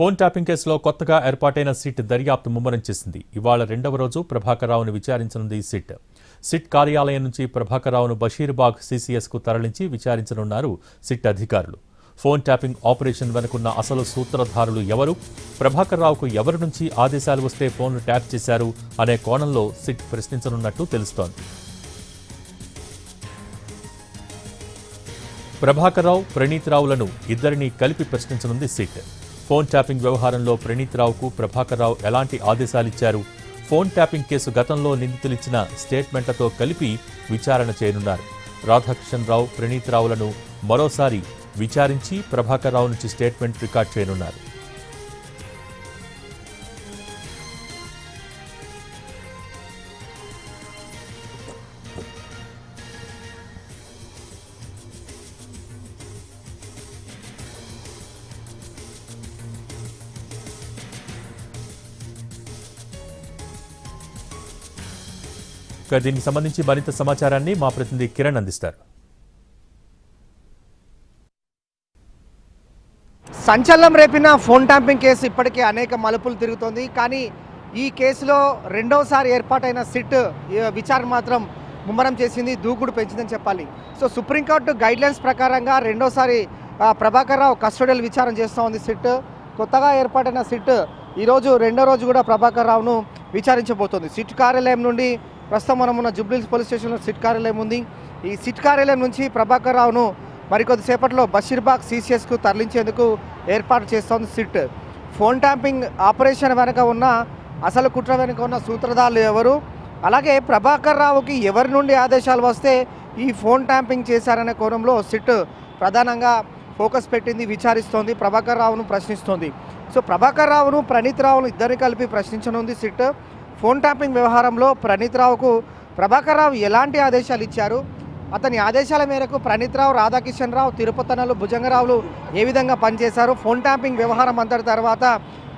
Phone tapping కేసులో కొత్తగా ఏర్పాటైన సిట్ దర్యాప్తు ముమ్మరం చేసింది. ఇవాళ రెండవ రోజు ప్రభాకరరావును విచారించనుంది సిట్. సిట్ కార్యాలయం నుంచి ప్రభాకరరావును బషీర్బాగ్ సిసిఎస్కు తరలించి విచారించనున్నారు సిట్ అధికారులు. ఫోన్ ట్యాపింగ్ ఆపరేషన్ వెనుకున్న అసలు సూత్రధారులు ఎవరు? ప్రభాకరరావుకు ఎవరి నుంచి ఆదేశాలు వస్తే ఫోన్ను ట్యాప్ చేశారు అనే కోణంలో సిట్ ప్రశ్నించనున్నట్టు తెలుస్తోంది. ప్రభాకర్ రావు ప్రణీత్ రావులను ఇద్దరిని కలిపి ప్రశ్నించనుంది సిట్. ఫోన్ ట్యాపింగ్ వ్యవహారంలో ప్రణీత్ రావుకు ప్రభాకర్ రావు ఎలాంటి ఆదేశాలిచ్చారు? ఫోన్ ట్యాపింగ్ కేసు గతంలో నిందితులిచ్చిన స్టేట్మెంట్లతో కలిపి విచారణ చేయనున్నారు. రాధాకృష్ణరావు ప్రణీత్ రావులను మరోసారి విచారించి ప్రభాకర్ రావు నుంచి స్టేట్మెంట్ రికార్డ్ చేయనున్నారు. ఇక దీనికి సంబంధించి మరింత సమాచారాన్ని మా ప్రతినిధి కిరణ్ అందిస్తారు. సంచలనం రేపిన ఫోన్ ట్యాంపింగ్ కేసు ఇప్పటికే అనేక మలుపులు తిరుగుతోంది. కానీ ఈ కేసులో రెండవసారి ఏర్పాటైన సిట్ విచారణ మాత్రం ముమ్మరం చేసింది దూకుడు పెంచిందని చెప్పాలి. సో సుప్రీంకోర్టు గైడ్లైన్స్ ప్రకారంగా రెండోసారి ప్రభాకర్ రావు కస్టోడియల్ విచారణ చేస్తూ ఉంది సిట్. కొత్తగా ఏర్పాటైన సిట్ ఈరోజు రెండో రోజు కూడా ప్రభాకర్ రావును విచారించబోతోంది. సిట్ కార్యాలయం నుండి ప్రస్తుతం మనం ఉన్న జుబ్లీస్ పోలీస్ స్టేషన్లో సిట్ కార్యాలయం ఉంది. ఈ సిట్ కార్యాలయం నుంచి ప్రభాకర్ రావును మరికొద్దిసేపట్లో బషీర్బాగ్ సీసీఎస్కు తరలించేందుకు ఏర్పాటు చేస్తోంది సిట్. ఫోన్ ట్యాంపింగ్ ఆపరేషన్ వెనుక ఉన్న అసలు కుట్ర వెనుక ఉన్న సూత్రధారులు ఎవరు? అలాగే ప్రభాకర్ రావుకి ఎవరి నుండి ఆదేశాలు వస్తే ఈ ఫోన్ ట్యాంపింగ్ చేశారనే కోణంలో సిట్ ప్రధానంగా ఫోకస్ పెట్టింది విచారిస్తోంది ప్రభాకర్ రావును ప్రశ్నిస్తోంది. సో ప్రభాకర్ రావును ప్రణీత్ రావును ఇద్దరిని కలిపి ప్రశ్నించనుంది సిట్. ఫోన్ ట్యాపింగ్ వ్యవహారంలో ప్రణీత్ రావుకు ప్రభాకర్ రావు ఎలాంటి ఆదేశాలు ఇచ్చారు? అతని ఆదేశాల మేరకు ప్రణీత్ రావు రాధాకిషన్ రావు తిరుపతనలు భుజంగరావులు ఏ విధంగా పనిచేశారు? ఫోన్ ట్యాంపింగ్ వ్యవహారం అంతటి తర్వాత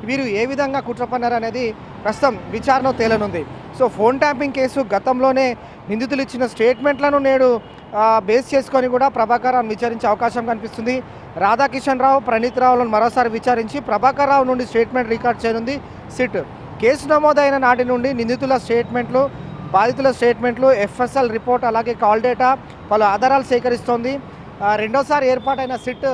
వీరు ఏ విధంగా కుట్ర పన్నారు అనేది ప్రస్తుతం విచారణ తేలనుంది. సో ఫోన్ ట్యాపింగ్ కేసు గతంలోనే నిందితులు ఇచ్చిన స్టేట్మెంట్లను నేడు బేస్ చేసుకొని కూడా ప్రభాకర్ రావును విచారించే అవకాశం కనిపిస్తుంది. రాధాకిషన్ రావు ప్రణీత్ రావులను మరోసారి విచారించి ప్రభాకర్ రావు నుండి స్టేట్మెంట్ రికార్డ్ చేయనుంది. సిట్ కేసు నమోదైన నాటి నుండి నిందితుల స్టేట్మెంట్లు బాధితుల స్టేట్మెంట్లు ఎఫ్ఎస్ఎల్ రిపోర్ట్ అలాగే కాల్ డేటా పలు ఆధారాలు సేకరిస్తోంది. రెండోసారి ఏర్పాటైన సిట్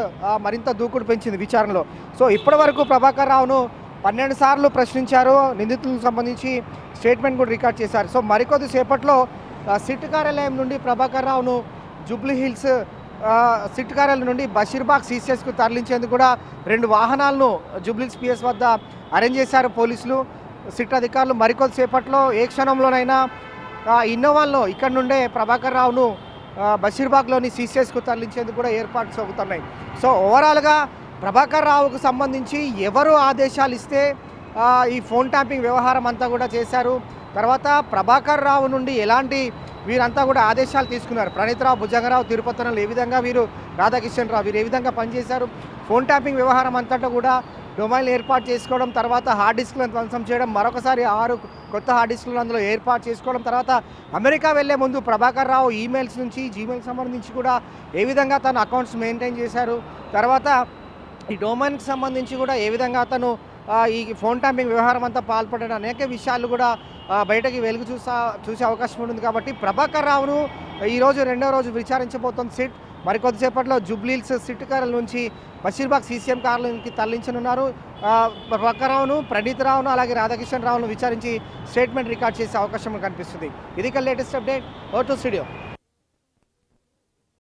మరింత దూకుడు పెంచింది విచారణలో. సో ఇప్పటివరకు ప్రభాకర్ రావును పన్నెండు సార్లు ప్రశ్నించారు. నిందితులకు సంబంధించి స్టేట్మెంట్ కూడా రికార్డ్ చేశారు. సో మరికొద్ది సేపట్లో సిట్ కార్యాలయం నుండి ప్రభాకర్ రావును జూబ్లీ హిల్స్ సిట్ కార్యాలయం నుండి బషీర్బాగ్ సీసీఎస్కు తరలించేందుకు కూడా రెండు వాహనాలను జూబ్లీస్ పిఎస్ వద్ద అరేంజ్ చేశారు పోలీసులు. సిట్ అధికారులు మరికొద్ది సేపట్లో ఏ క్షణంలోనైనా ఇన్నోవాల్లో ఇక్కడ నుండే ప్రభాకర్ రావును బషీర్బాగ్లోని సీసీఎస్కు తరలించేందుకు కూడా ఏర్పాట్లు సాగుతున్నాయి సో ఓవరాల్గా ప్రభాకర్ రావుకు సంబంధించి ఎవరు ఆదేశాలు ఇస్తే ఈ ఫోన్ ట్యాంపింగ్ వ్యవహారం అంతా కూడా చేశారు. తర్వాత ప్రభాకర్ రావు నుండి ఎలాంటి వీరంతా కూడా ఆదేశాలు తీసుకున్నారు. ప్రణీత్ రావు భుజంగరావు తిరుపతిలో ఏ విధంగా వీరు రాధాకిషన్ రావు వీరు ఏ విధంగా పనిచేశారు? ఫోన్ ట్యాపింగ్ వ్యవహారం అంతటా కూడా డొమైన్లు ఏర్పాటు చేసుకోవడం తర్వాత హార్డ్ డిస్క్లను ధ్వంసం చేయడం మరొకసారి ఆరు కొత్త హార్డ్ డిస్క్లను అందులో ఏర్పాటు చేసుకోవడం తర్వాత అమెరికా వెళ్ళే ముందు ప్రభాకర్ రావు ఈమెయిల్స్ నుంచి జీమెయిల్ సంబంధించి కూడా ఏ విధంగా తన అకౌంట్స్ మెయింటైన్ చేశారు తర్వాత ఈ డొమైన్కి సంబంధించి కూడా ఏ విధంగా అతను ఈ ఫోన్ ట్యాంపింగ్ వ్యవహారం అంతా పాల్పడిన అనేక విషయాలు కూడా బయటకి వెలుగు చూసా చూసే అవకాశం ఉంటుంది కాబట్టి ప్రభాకర్ రావును ఈరోజు రెండో రోజు విచారించబోతోంది సిట్. మరికొద్దిసేపట్లో జూబ్లీల్స్ సిట్ కార్ల నుంచి బషీర్బాగ్ సీసీఎం కార్లకి తరలించనున్నారు. ఆ, రావును ప్రణీత్ రావును అలాగే రాధాకిషన్ రావును విచారించి స్టేట్మెంట్ రికార్డ్ చేసే అవకాశం కనిపిస్తుంది. ఇది latest update. Oh to studio.